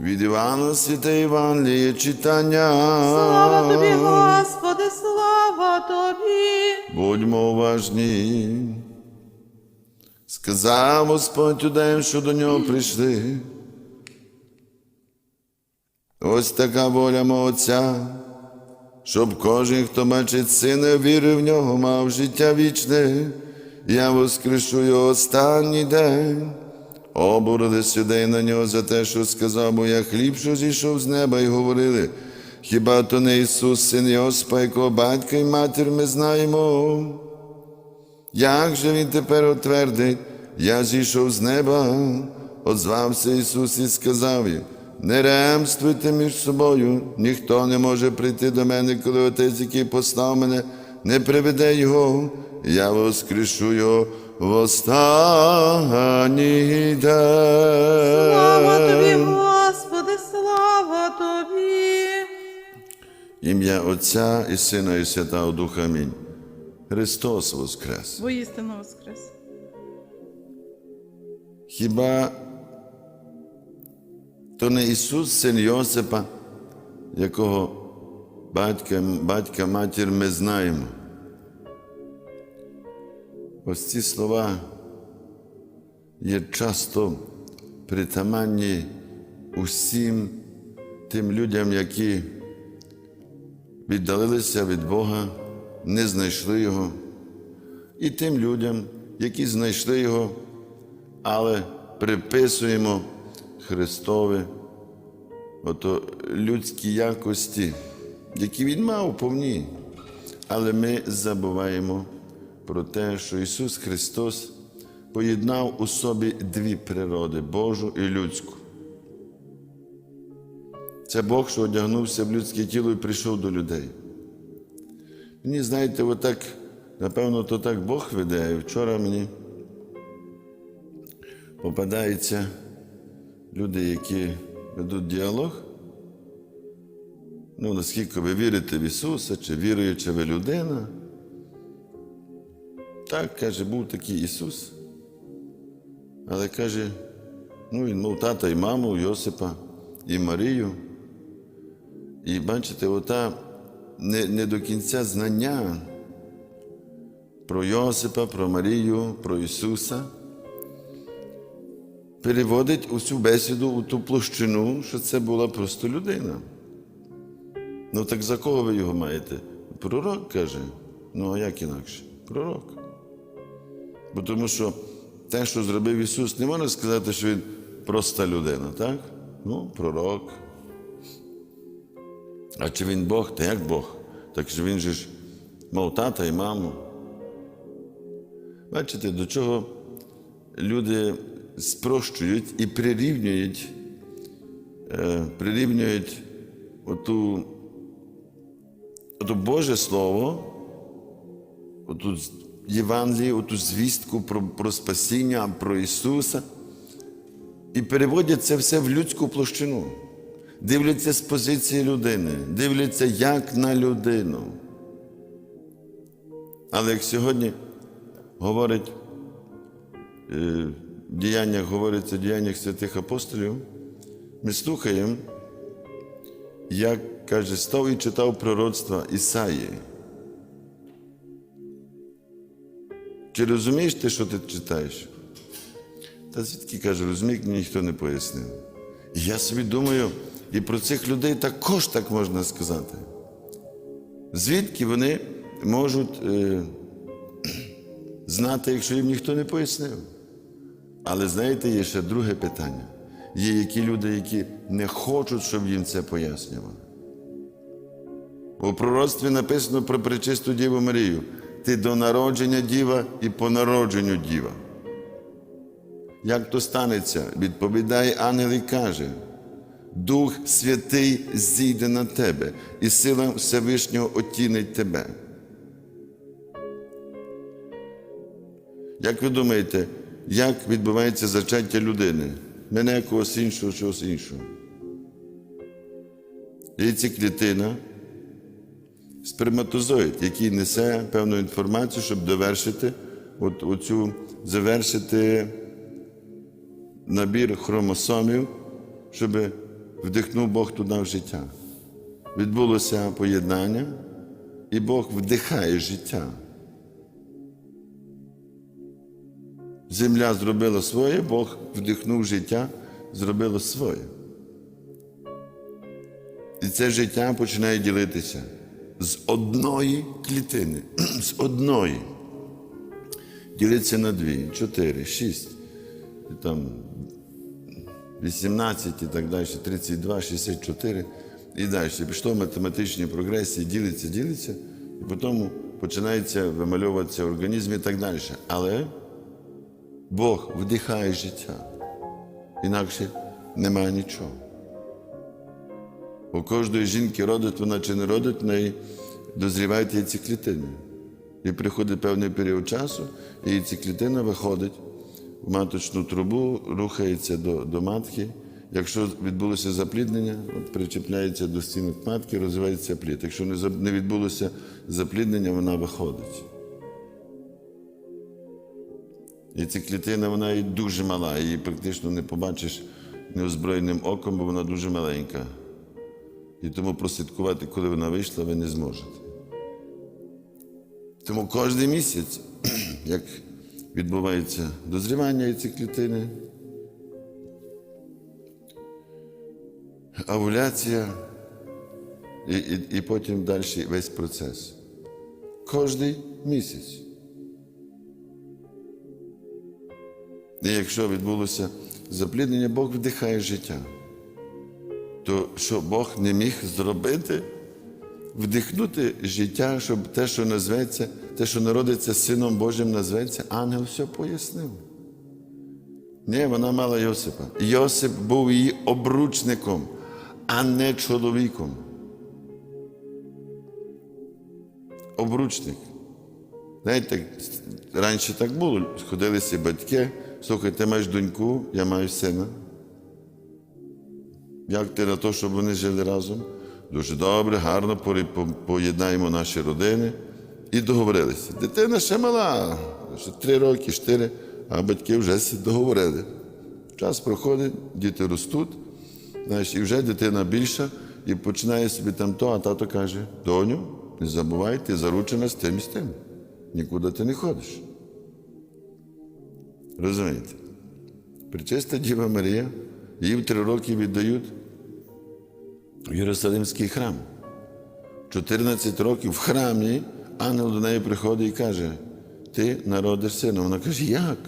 Від Івана Святе Євангеліє читання. Слава тобі, Господи, слава тобі. Будьмо уважні. Сказав Господь юдеям, що до нього прийшли. Ось така воля мого Отця, щоб кожен, хто бачить сина, вірив в нього, мав життя вічне. Я воскрешу його останній день. Обороди сюди на нього за те, що сказав, бо я хліб, що зійшов з неба, і говорили. Хіба то не Ісус, син Йоспа, якого батька і матір ми знаємо? Як же він тепер отвердить, я зійшов з неба, озвався Ісус і сказав їм, не ремствуйте між собою, ніхто не може прийти до мене, коли отець, який послав мене, не приведе його, я воскрешу його в останній день. Слава тобі, Господи, слава тобі. Ім'я Отця і Сина, і Святого Духа. Амінь. Христос Воскрес! Воістину воскрес. Хіба то не Ісус, син Йосипа, якого батька, батька матір ми знаємо? Ось ці слова є часто притаманні усім тим людям, які віддалилися від Бога, не знайшли Його, і тим людям, які знайшли Його, але приписуємо Христові ото людські якості, які Він мав повні. Але ми забуваємо про те, що Ісус Христос поєднав у собі дві природи Божу і людську. Це Бог, що одягнувся в людське тіло і прийшов до людей. Мені, знаєте, отак, напевно, то так Бог веде. Вчора мені попадаються люди, які ведуть діалог. Ну, наскільки ви вірите в Ісуса, чи віруюча ви людина. Так, каже, був такий Ісус. Але каже, ну, він мав тата і маму, Йосипа, і Марію. І бачите, ота не, не до кінця знання про Йосипа, про Марію, про Ісуса переводить усю бесіду у ту площину, що це була просто людина. Ну так за кого ви його маєте? Пророк каже. Ну, а як інакше? Пророк. Бо тому що те, що зробив Ісус, не можна сказати, що Він проста людина, так? Ну, пророк. А чи він Бог? Та як Бог? Так що він же ж мав тата і маму. Бачите, до чого люди спрощують і прирівнюють, е, прирівнюють оту, оту Боже Слово, оту Євангелію, оту звістку про, про спасіння, про Ісуса, і переводять це все в людську площину. Дивляться з позиції людини, дивляться як на людину. Але як сьогодні говорить е, в діяннях, говориться в діяннях святих апостолів, ми слухаємо, як каже, став і читав пророцтва Ісаї. Чи розумієш ти, що ти читаєш? Та звідки каже, розумій, мені ніхто не пояснив. І я собі думаю, і про цих людей також так можна сказати. Звідки вони можуть е, знати, якщо їм ніхто не пояснив? Але знаєте, є ще друге питання. Є які люди, які не хочуть, щоб їм це пояснювали. У пророцтві написано про пречисту Діву Марію. Ти до народження діва і по народженню діва. Як то станеться, відповідає ангел і каже, Дух Святий зійде на тебе, і сила Всевишнього отінить тебе. Як ви думаєте, як відбувається зачаття людини? Мене когось іншого, чогось іншого. Яйцеклітина, сперматозоїд, який несе певну інформацію, щоб довершити от, оцю, завершити набір хромосомів, щоб вдихнув Бог туди в життя. Відбулося поєднання, і Бог вдихає життя. Земля зробила своє, Бог вдихнув життя, зробило своє. І це життя починає ділитися з одної клітини, з одної. Ділиться на дві, чотири, шість, і там 18 і так далі, 32, 64 і далі. Пішло в математичній прогресії, ділиться, ділиться, і потім починається вимальовуватися організм і так далі. Але Бог вдихає життя. Інакше немає нічого. У кожної жінки родить вона чи не родить, в неї дозрівають яйці клітини. І приходить певний період часу, і яйцеклітина виходить в маточну трубу, рухається до, до матки. Якщо відбулося запліднення, от причіпляється до стінок матки, розвивається плід. Якщо не, не відбулося запліднення, вона виходить. І ця клітина, вона і дуже мала, її практично не побачиш неозброєним оком, бо вона дуже маленька. І тому прослідкувати, коли вона вийшла, ви не зможете. Тому кожен місяць, як відбувається дозрівання цієї клітини, овуляція і, і, і потім далі весь процес. Кожний місяць. І якщо відбулося запліднення, Бог вдихає життя. То що Бог не міг зробити, вдихнути життя, щоб те, що назветься, те, що народиться Сином Божим, назветься, ангел все пояснив. Ні, вона мала Йосипа. Йосип був її обручником, а не чоловіком. Обручник. Знаєте, раніше так було, сходилися батьки, слухай, ти маєш доньку, я маю сина. Як ти на те, щоб вони жили разом? Дуже добре, гарно поєднаємо наші родини і договорилися. Дитина ще мала, ще три роки, чотири, а батьки вже договорили. Час проходить, діти ростуть, знаєш, і вже дитина більша, і починає собі там то, а тато каже: доню, не забувай, ти заручена з тим і з тим. Нікуди ти не ходиш. Розумієте? Пречиста Діва Марія, в три роки віддають в Єрусалимський храм. 14 років в храмі ангел до неї приходить і каже: Ти народиш сина. Вона каже, як?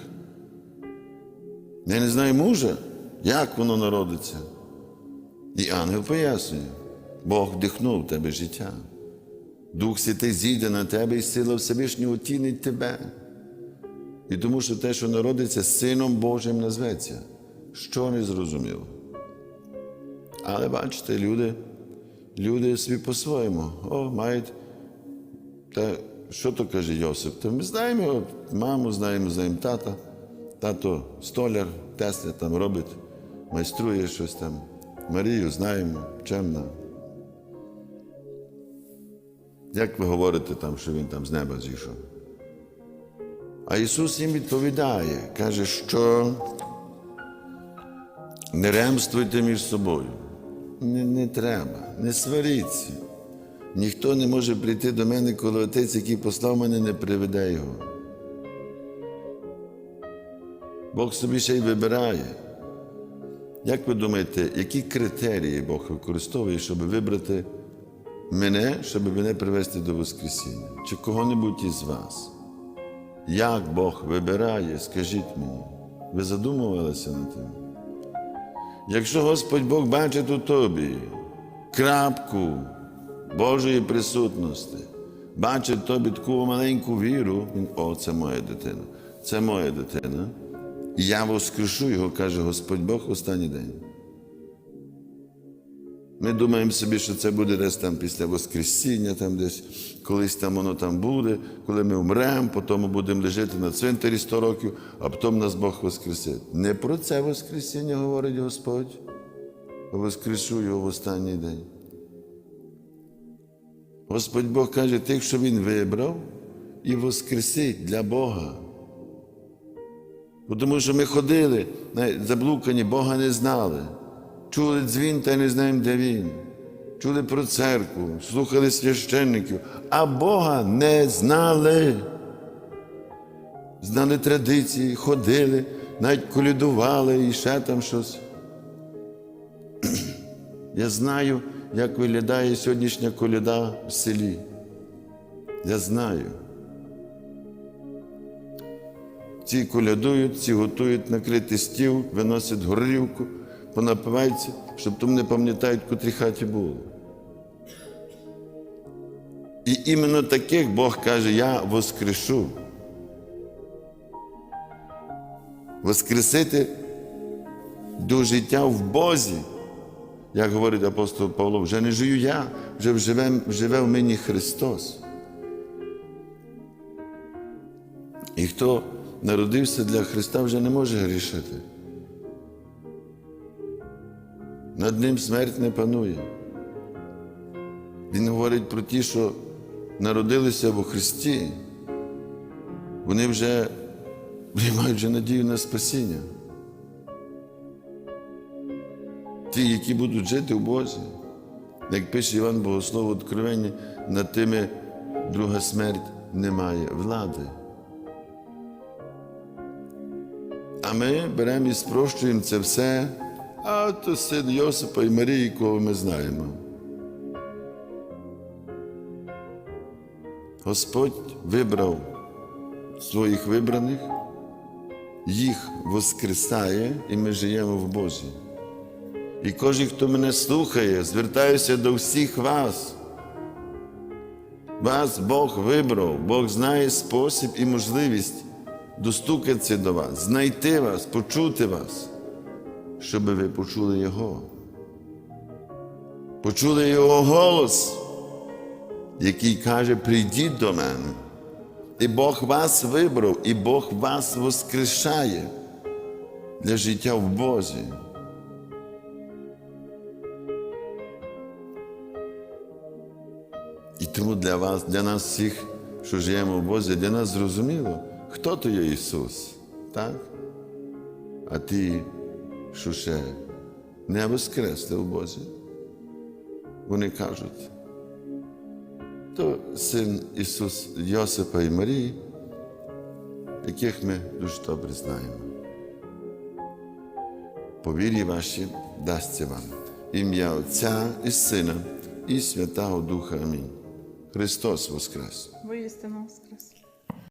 Я не знаю мужа, як воно народиться. І ангел пояснює, Бог вдихнув в тебе життя. Дух Святий зійде на тебе і сила Всевишнього тінить тебе. І тому що те, що народиться, Сином Божим назветься. Що не зрозуміло. Але бачите, люди, люди собі по-своєму. О, мають. Та що то каже Йосип? Та ми знаємо його, маму, знаємо, знаємо тата. Тато столяр, Тесля там робить, майструє щось там. Марію знаємо, чемна. Як ви говорите там, що він там з неба зійшов? А Ісус їм відповідає, каже, що не ремствуйте між собою. Не, не треба, не сваріться. Ніхто не може прийти до мене, коли отець, який послав мене, не приведе його. Бог собі ще й вибирає. Як ви думаєте, які критерії Бог використовує, щоб вибрати мене, щоб мене привести до Воскресіння? Чи кого-небудь із вас? Як Бог вибирає, скажіть мені, ви задумувалися над тим? Якщо Господь Бог бачить у тобі крапку Божої присутності, бачить тобі таку маленьку віру, він, о, це моя дитина, це моя дитина. Я воскрешу його, каже Господь Бог останній день. Ми думаємо собі, що це буде десь там після Воскресіння, там десь колись там воно там буде, коли ми вмремо, потім будемо лежати на цвинтарі 100 років, а потім нас Бог воскресить. Не про це Воскресіння говорить Господь, воскрешу його в останній день. Господь Бог каже, тих, що Він вибрав, і воскресить для Бога. Тому що ми ходили, заблукані, Бога не знали. Чули дзвін та не знаємо, де він. Чули про церкву, слухали священників, а Бога не знали. Знали традиції, ходили, навіть колядували і ще там щось. Я знаю, як виглядає сьогоднішня коляда в селі. Я знаю. Ці колядують, ці готують накрити стіл, виносять горілку, понапиваються, щоб там не пам'ятають, в котрій хаті були. І іменно таких Бог каже, я воскрешу. Воскресити до життя в Бозі. Як говорить апостол Павло, вже не живу я, вже живе, живе в мені Христос. І хто народився для Христа, вже не може грішити. Над ним смерть не панує. Він говорить про ті, що народилися во Христі, вони вже мають вже надію на спасіння. Ті, які будуть жити в Бозі, як пише Іван Богослов в Откровенні, над тими друга смерть не має влади. А ми беремо і спрощуємо це все, то син Йосипа і Марії, кого ми знаємо. Господь вибрав своїх вибраних, їх воскресає, і ми живемо в Бозі. І кожен, хто мене слухає, звертаюся до всіх вас. Вас Бог вибрав, Бог знає спосіб і можливість достукатися до вас, знайти вас, почути вас, щоб ви почули Його. Почули Його голос, який каже: прийдіть до мене. І Бог вас вибрав, і Бог вас воскрешає для життя в Бозі. І тому для вас, для нас всіх, що живемо в Бозі, для нас зрозуміло, хто то є Ісус, так? А ті, що ще не воскресли в Бозі, вони кажуть, то син Ісус Йосипа і Марії, яких ми дуже добре знаємо. По вірі ваші дасться вам ім'я Отця і Сина і Святого Духа. Амінь. Христос Воскрес! Воістину воскрес.